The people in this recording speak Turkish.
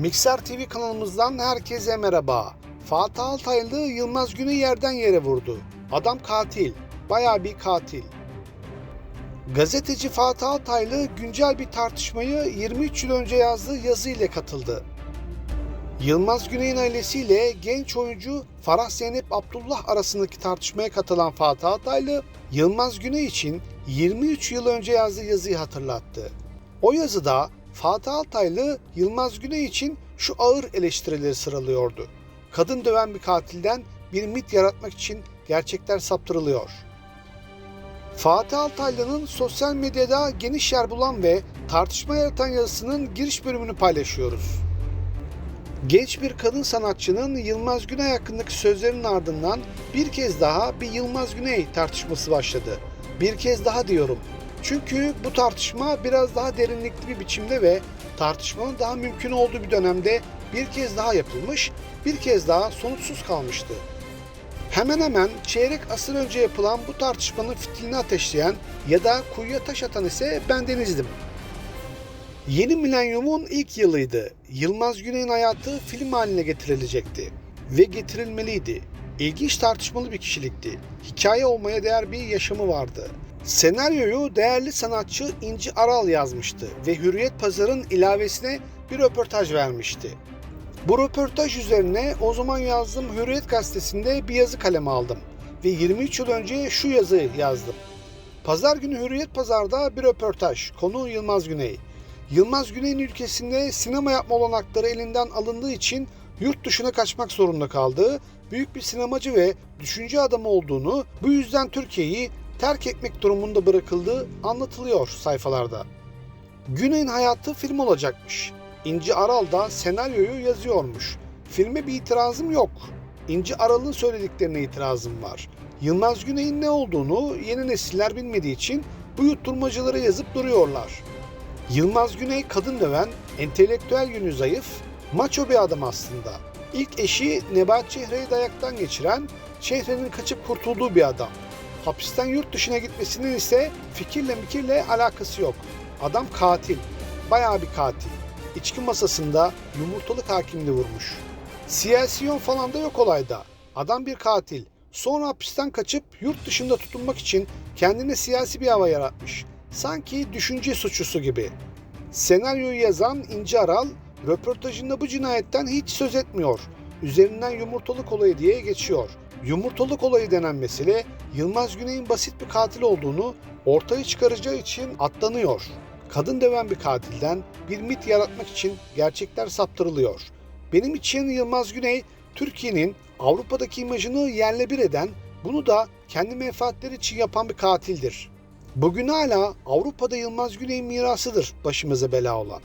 Mikser TV kanalımızdan herkese merhaba. Fatih Altaylı Yılmaz Güney yerden yere vurdu. Adam katil. Bayağı bir katil. Gazeteci Fatih Altaylı güncel bir tartışmayı 23 yıl önce yazdığı yazı ile katıldı. Yılmaz Güney'in ailesiyle genç oyuncu Farah Zeynep Abdullah arasındaki tartışmaya katılan Fatih Altaylı, Yılmaz Güney için 23 yıl önce yazdığı yazıyı hatırlattı. O yazıda Fatih Altaylı Yılmaz Güney için şu ağır eleştirileri sıralıyordu. Kadın döven bir katilden bir mit yaratmak için gerçekler saptırılıyor. Fatih Altaylı'nın sosyal medyada geniş yer bulan ve tartışma yaratan yazısının giriş bölümünü paylaşıyoruz. Genç bir kadın sanatçının Yılmaz Güney hakkındaki sözlerinin ardından bir kez daha bir Yılmaz Güney tartışması başladı. Bir kez daha diyorum. Çünkü bu tartışma biraz daha derinlikli bir biçimde ve tartışmanın daha mümkün olduğu bir dönemde bir kez daha yapılmış, bir kez daha sonuçsuz kalmıştı. Hemen hemen çeyrek asır önce yapılan bu tartışmanın fitilini ateşleyen ya da kuyuya taş atan ise bendenizdim. Yeni milenyumun ilk yılıydı. Yılmaz Güney'in hayatı film haline getirilecekti. Ve getirilmeliydi. İlginç tartışmalı bir kişilikti. Hikaye olmaya değer bir yaşamı vardı. Senaryoyu değerli sanatçı İnci Aral yazmıştı ve Hürriyet Pazar'ın ilavesine bir röportaj vermişti. Bu röportaj üzerine o zaman yazdığım Hürriyet gazetesinde bir yazı kaleme aldım ve 23 yıl önce şu yazı yazdım. Pazar günü Hürriyet Pazar'da bir röportaj. Konu Yılmaz Güney. Yılmaz Güney'in ülkesinde sinema yapma olanakları elinden alındığı için yurt dışına kaçmak zorunda kaldığı, büyük bir sinemacı ve düşünce adamı olduğunu, bu yüzden Türkiye'yi terk etmek durumunda bırakıldığı anlatılıyor sayfalarda. Güney'in hayatı film olacakmış. İnci Aral da senaryoyu yazıyormuş. Filme bir itirazım yok. İnci Aral'ın söylediklerine itirazım var. Yılmaz Güney'in ne olduğunu yeni nesiller bilmediği için bu yazıp duruyorlar. Yılmaz Güney kadın döven, entelektüel yönü zayıf, maço bir adam aslında. İlk eşi Nebahat Çehre'yi dayaktan geçiren, Çehre'nin kaçıp kurtulduğu bir adam. Hapisten yurt dışına gitmesinin ise fikirle mikirle alakası yok. Adam katil. Bayağı bir katil. İçki masasında yumurtalık hakimini vurmuş. Siyasi yön falan da yok olayda. Adam bir katil. Sonra hapisten kaçıp yurt dışında tutunmak için kendine siyasi bir hava yaratmış. Sanki düşünce suçlusu gibi. Senaryoyu yazan İnci Aral, röportajında bu cinayetten hiç söz etmiyor. Üzerinden yumurtalık olayı diye geçiyor. Yumurtalık olayı denen mesele Yılmaz Güney'in basit bir katil olduğunu ortaya çıkaracağı için atlanıyor. Kadın döven bir katilden bir mit yaratmak için gerçekler saptırılıyor. Benim için Yılmaz Güney Türkiye'nin Avrupa'daki imajını yerle bir eden, bunu da kendi menfaatleri için yapan bir katildir. Bugün hala Avrupa'da Yılmaz Güney'in mirasıdır başımıza bela olan.